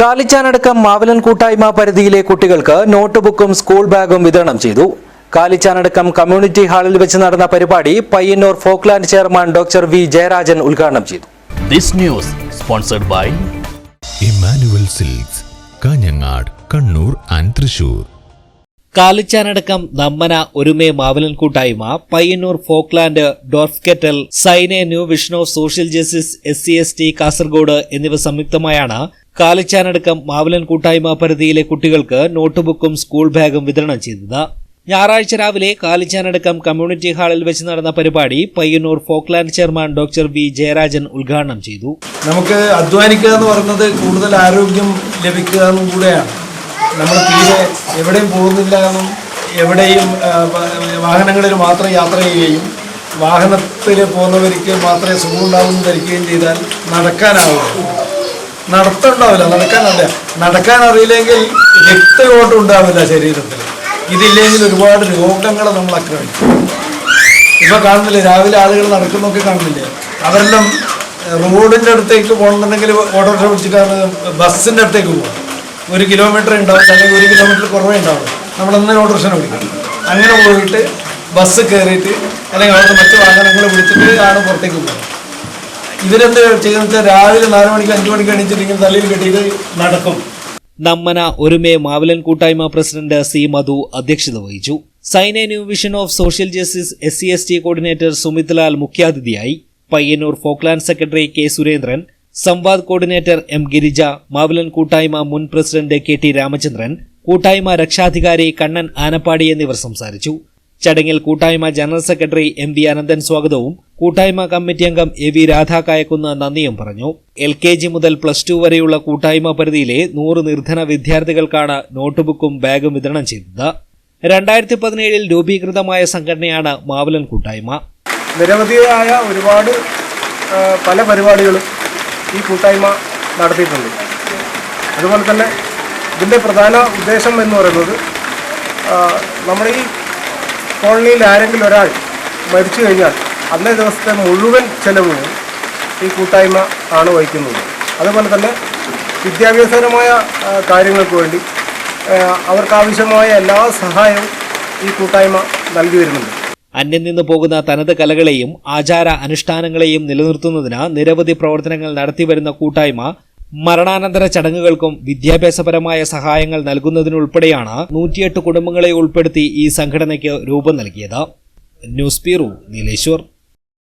കാലിച്ചാനടക്കം മാവലൻ കൂട്ടായ്മ പരിധിയിലെ കുട്ടികൾക്ക് നോട്ട് ബുക്കും സ്കൂൾ ബാഗും വിതരണം ചെയ്തു. കാലിച്ചാനടക്കം കമ്മ്യൂണിറ്റി ഹാളിൽ വെച്ച് നടന്ന പരിപാടി Payyanur Folkland chairman doctor V Jayarajan ഉദ്ഘാടനം ചെയ്തു. This news sponsored by Emmanuel silks Kanhangad Kannur and Thrissur. കാലിച്ചാനടക്കം നമ്മന ഒരുമേ മാവലൻ കൂട്ടായ്മ Payyanur Folkland ഡോർഫ്കെറ്റൽ സൈനെ new vision of social justice S C S T Kasaragod എന്നിവ സംയുക്തമായാണ് കാലിച്ചാനടക്കം മാവിലൻ കൂട്ടായ്മ പരിധിയിലെ കുട്ടികൾക്ക് നോട്ട്ബുക്കും സ്കൂൾ ബാഗും വിതരണം ചെയ്തത്. ഞായറാഴ്ച രാവിലെ കാലിച്ചാനടക്കം കമ്മ്യൂണിറ്റി ഹാളിൽ വെച്ച് നടന്ന പരിപാടി Payyanur Folkland chairman doctor V Jayarajan ഉദ്ഘാടനം ചെയ്തു. നമുക്ക് അധ്വാനിക്കുക എന്ന് പറയുന്നത് കൂടുതൽ ആരോഗ്യം ലഭിക്കുക എന്നും കൂടെയാണ്. നമ്മൾ തീരെ എവിടെയും പോകുന്നില്ല എന്നും എവിടെയും വാഹനങ്ങളിൽ മാത്രം യാത്ര ചെയ്യുകയും വാഹനത്തിൽ പോകുന്നവർക്ക് മാത്രമേ സുഖം ഉണ്ടാവുമെന്ന് ധരിക്കുകയും ചെയ്താൽ നടക്കാനാവില്ല നടത്തുണ്ടാവില്ല. നടക്കാനല്ല. നടക്കാൻ അറിയില്ലെങ്കിൽ രക്തയോട്ടം ഉണ്ടാവില്ല ശരീരത്തിൽ. ഇതില്ലെങ്കിൽ ഒരുപാട് രോഗങ്ങൾ നമ്മൾ ആക്രമിക്കും. ഇപ്പൊ കാണുന്നില്ലേ രാവിലെ ആളുകൾ നടക്കുന്നൊക്കെ കാണുന്നില്ലേ? അവരെല്ലാം റോഡിന്റെ അടുത്തേക്ക് പോകണമെന്നുണ്ടെങ്കിൽ ഓട്ടോറിക്ഷ പിടിച്ചിട്ടാണ് ബസ്സിന്റെ അടുത്തേക്ക് പോകും ഒരു കിലോമീറ്റർ ഉണ്ടാവും അല്ലെങ്കിൽ ഒരു കിലോമീറ്റർ കുറവേ ഉണ്ടാവും. നമ്മൾ അന്നേരം ഓട്ടോറിക്ഷനെ പിടിക്കും അങ്ങനെ പോയിട്ട് ബസ് കയറിയിട്ട് അല്ലെങ്കിൽ അവിടുത്തെ മറ്റു വാഹനങ്ങൾ വിളിച്ചിട്ട് ആണ് പുറത്തേക്ക് പോകുന്നത് ഇവരെന്ത് ചെയ്യുന്നത് രാവിലെ നാല് മണിക്ക് അഞ്ചു മണിക്ക് എണീച്ചിട്ട് തള്ളിയിൽ കെട്ടിയിട്ട് നടക്കും. നമ്മന ഒരുമേ മാവിലൻ കൂട്ടായ്മ പ്രസിഡന്റ് സി മധു അധ്യക്ഷത വഹിച്ചു. Saina new vision of social justice S C S T coordinator Sumith Lal മുഖ്യാതിഥിയായി. Payyanur Folkland secretary K Surendran Samvad coordinator M Girija Mavilan കൂട്ടായ്മ മുൻ പ്രസിഡന്റ് കെ ടി രാമചന്ദ്രൻ കൂട്ടായ്മ രക്ഷാധികാരി കണ്ണൻ ആനപ്പാടി എന്നിവർ സംസാരിച്ചു. ചടങ്ങിൽ കൂട്ടായ്മ general secretary M V Ananthan സ്വാഗതവും കൂട്ടായ്മ കമ്മിറ്റി അംഗം എ വി രാധാകായക്കുന്ന് നന്ദിയും പറഞ്ഞു. എൽ കെ ജി മുതൽ പ്ലസ് ടു വരെയുള്ള കൂട്ടായ്മ പരിധിയിലെ നൂറ് നിർധന വിദ്യാർത്ഥികൾക്കാണ് നോട്ട്ബുക്കും ബാഗും വിതരണം ചെയ്തത്. രണ്ടായിരത്തി പതിനേഴിൽ രൂപീകൃതമായ സംഘടനയാണ് മാവലൻ കൂട്ടായ്മ. നിരവധിയായ ഒരുപാട് പല പരിപാടികളും ഈ കൂട്ടായ്മ നടത്തിയിട്ടുണ്ട്. അതുപോലെ തന്നെ ഇതിന്റെ പ്രധാന ഉദ്ദേശം എന്ന് പറയുന്നത് നമ്മുടെ ഈ കോളനിയിൽ ആരെങ്കിലും ഒരാൾ മരിച്ചു കഴിഞ്ഞാൽ അന്നേ ദിവസത്തെ മുഴുവൻ ചെലവും ഈ കൂട്ടായ്മ ആണ് വഹിക്കുന്നത്. അതുപോലെ തന്നെ വിദ്യാഭ്യാസപരമായ കാര്യങ്ങൾക്ക് വേണ്ടി അവർക്കാവശ്യമായ എല്ലാ സഹായവും ഈ കൂട്ടായ്മ നൽകി വരുന്നുണ്ട്. അന്യം നിന്ന് പോകുന്ന തനത് കലകളെയും ആചാര അനുഷ്ഠാനങ്ങളെയും നിലനിർത്തുന്നതിന് നിരവധി പ്രവർത്തനങ്ങൾ നടത്തിവരുന്ന കൂട്ടായ്മ മരണാനന്തര ചടങ്ങുകൾക്കും വിദ്യാഭ്യാസപരമായ സഹായങ്ങൾ നൽകുന്നതിനുൾപ്പെടെയാണ് നൂറ്റിയെട്ട് കുടുംബങ്ങളെ ഉൾപ്പെടുത്തി ഈ സംഘടനയ്ക്ക് രൂപം നൽകിയത്. News bureau Nileshwar.